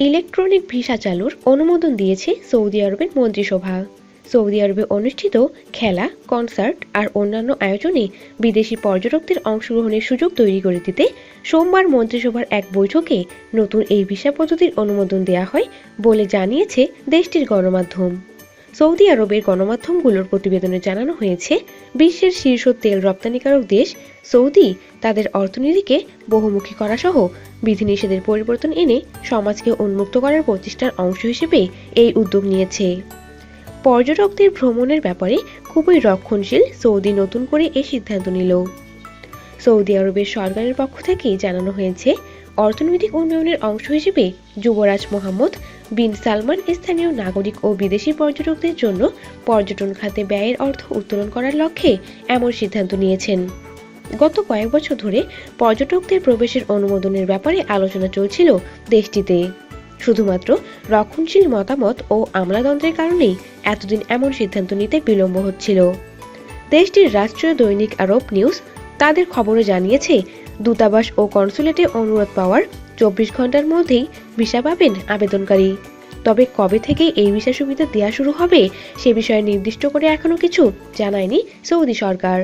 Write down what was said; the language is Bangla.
ইলেকট্রনিক ভিসা চালুর অনুমোদন দিয়েছে সৌদি আরবের মন্ত্রিসভা। সৌদি আরবে অনুষ্ঠিত খেলা, কনসার্ট আর অন্যান্য আয়োজনে বিদেশি পর্যটকদের অংশগ্রহণের সুযোগ তৈরি করে দিতে সোমবার মন্ত্রিসভার এক বৈঠকে নতুন এই ভিসা পদ্ধতির অনুমোদন দেওয়া হয় বলে জানিয়েছে দেশটির গণমাধ্যম। সৌদি আরবের গণমাধ্যমগুলোর প্রতিবেদনে জানানো হয়েছে, বিশ্বের শীর্ষ তেল রপ্তানিকারক দেশ সৌদি তাদের অর্থনীতিকে বহুমুখী করা সহ বিধিনিষেধের পরিবর্তন এনে সমাজকে উন্মুক্ত করার প্রচেষ্টার অংশ হিসেবে এই উদ্যোগ নিয়েছে। পর্যটকদের ভ্রমণের ব্যাপারে খুবই রক্ষণশীল সৌদি নতুন করে এই সিদ্ধান্ত নিল। সৌদি আরবের সরকারের পক্ষ থেকে জানানো হয়েছে, অর্থনৈতিক উন্নয়নের অংশ হিসেবে যুবরাজ মোহাম্মদ বিন সালমান স্থানীয় নাগরিক ও বিদেশি পর্যটকদের জন্য পর্যটন খাতে ব্যয়ের অর্থ উত্তোলন করার লক্ষ্যে এমন সিদ্ধান্ত নিয়েছেন। গত কয়েক বছর ধরে পর্যটকদের প্রবেশের অনুমোদনের ব্যাপারে আলোচনা চলছিল দেশটিতে। শুধুমাত্র রক্ষণশীল মতামত ও আমলাতন্ত্রের কারণেই এতদিন এমন সিদ্ধান্ত নিতে বিলম্ব হচ্ছিল। দেশটির রাষ্ট্রীয় দৈনিক আরব নিউজ তাদের খবরে জানিয়েছে, দূতাবাস ও কনসুলেটে অনুরোধ পাওয়ার চব্বিশ ঘণ্টার মধ্যেই ভিসা পাবেন আবেদনকারী। তবে কবে থেকে এই ভিসা সুবিধা দেওয়া শুরু হবে, সে বিষয়ে নির্দিষ্ট করে এখনও কিছু জানায়নি সৌদি সরকার।